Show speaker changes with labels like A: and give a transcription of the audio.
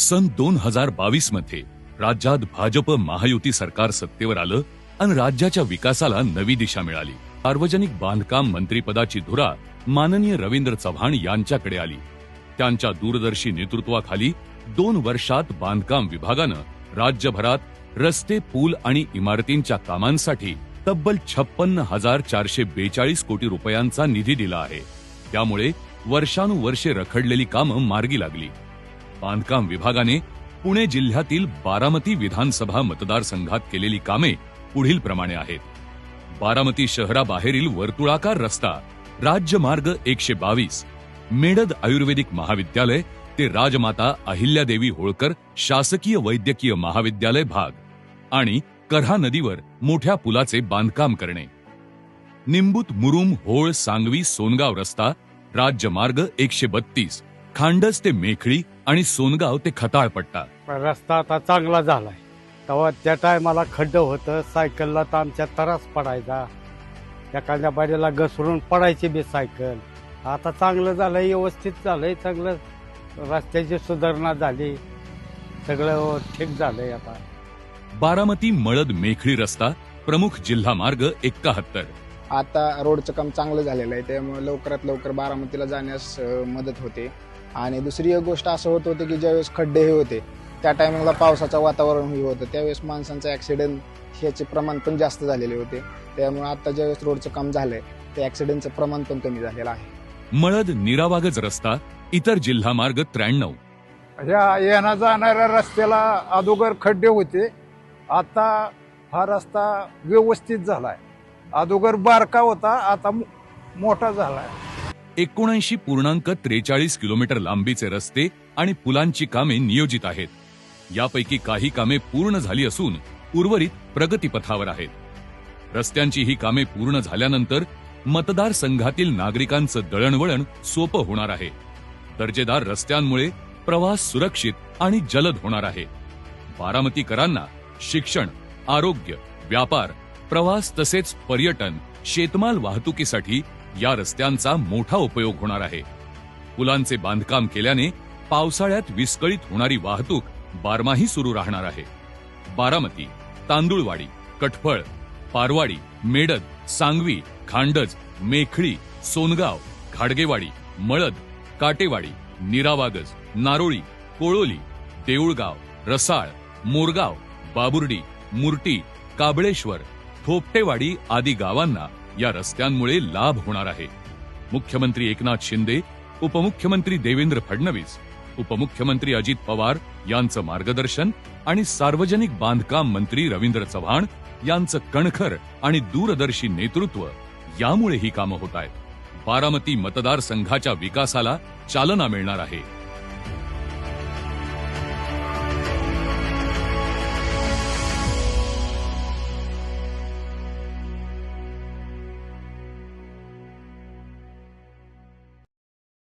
A: सन दोन हजार बावीसमध्ये राज्यात भाजप महायुती सरकार सत्तेवर आलं आणि राज्याच्या विकासाला नवी दिशा मिळाली. सार्वजनिक बांधकाम मंत्रीपदाची धुरा माननीय रवींद्र चव्हाण यांच्याकडे आली. त्यांच्या दूरदर्शी नेतृत्वाखाली दोन वर्षात बांधकाम विभागानं राज्यभरात रस्ते पूल आणि इमारतींच्या कामांसाठी तब्बल छप्पन्न हजार चारशे बेचाळीस कोटी रुपयांचा निधी दिला आहे. त्यामुळे वर्षानुवर्षे रखडलेली कामं मार्गी लागली. बांधकाम विभागाने पुणे जिल्ह्यातील बारामती विधानसभा मतदारसंघात केलेली कामे पुढील प्रमाणे आहेत. बारामती शहराबाहेरील वर्तुळाकार रस्ता राज्यमार्ग एकशे बावीस मेडद आयुर्वेदिक महाविद्यालय ते राजमाता अहिल्यादेवी होळकर शासकीय वैद्यकीय महाविद्यालय भाग आणि करहा नदीवर मोठ्या पुलाचे बांधकाम करणे. निंबूत मुरुम होळ सांगवी सोनगाव रस्ता राज्यमार्ग एकशे बत्तीस खांडस ते मेखळी आणि सोनगाव ते खताळ पट्टा
B: रस्ता आता चांगला झालाय. तेव्हा त्या टायमाला खड्ड होतं सायकलला तर आमच्या त्रास पडायचा. एखाद्या बाजूला घसरून पडायची बी सायकल. आता चांगलं झालंय व्यवस्थित झालंय चांगलं रस्त्याची सुधारणा झाली. सगळं ठीक झालंय आता.
A: बारामती मळद मेखळी रस्ता प्रमुख जिल्हा मार्ग एक्काहत्तर
C: आता रोडचं काम चांगलं झालेलं आहे त्यामुळे लवकरात लवकर बारामतीला जाण्यास अ, मदत होते. आणि दुसरी एक गोष्ट असं होत होते की ज्यावेळेस खड्डे हे होते त्या टायमिंगला पावसाचं वातावरण हे होतं. त्यावेळेस माणसांचं ॲक्सिडेंट ह्याचे प्रमाण पण जास्त झालेले होते. त्यामुळे आता ज्यावेळेस रोडचं काम झालंय त्या ॲक्सिडेंटचं प्रमाण पण कमी झालेलं आहे.
A: मळद निरावागज रस्ता इतर जिल्हा मार्ग त्र्याण्णव.
D: ह्या येण्या जाणाऱ्या रस्त्याला अगोदर खड्डे होते. आता हा रस्ता व्यवस्थित झालाय. अगोदर बारका होता आता मो- मोठा झालाय.
A: एकोणऐंशी पूर्णांक त्रेचाळीस किलोमीटर लांबीचे रस्ते आणि पुलांची कामे नियोजित आहेत. यापैकी काही कामे पूर्ण झाली असून उर्वरित प्रगतीपथावर आहेत. रस्त्यांची ही कामे पूर्ण झाल्यानंतर मतदारसंघातील नागरिकांचं दळणवळण सोपं होणार आहे. दर्जेदार रस्त्यांमुळे प्रवास सुरक्षित आणि जलद होणार आहे. बारामतीकरांना शिक्षण आरोग्य व्यापार प्रवास तसेच पर्यटन शेतमाल वाहतुकीसाठी या रस्त्यांचा मोठा उपयोग होणार आहे. पुलांचे बांधकाम केल्याने पावसाळ्यात विस्कळीत होणारी वाहतूक बारमाही सुरू राहणार आहे. बारामती तांदुळवाडी कटफळ पारवाडी मेडद सांगवी खांडज मेखळी सोनगाव घाडगेवाडी मळद काटेवाडी निरावागज नारोळी कोळोली देऊळगाव रसाळ मोरगाव बाबुर्डी मुर्टी काबळेश्वर थोपटेवाडी आदी गावांना या रस्त्यांमुळे लाभ होणार आहे. मुख्यमंत्री एकनाथ शिंदे उपमुख्यमंत्री देवेंद्र फडणवीस उपमुख्यमंत्री अजित पवार यांचं मार्गदर्शन आणि सार्वजनिक बांधकाम मंत्री रवींद्र चव्हाण यांचं कणखर आणि दूरदर्शी नेतृत्व यामुळे ही कामं होत आहेत. बारामती मतदारसंघाच्या विकासाला चालना मिळणार आहे.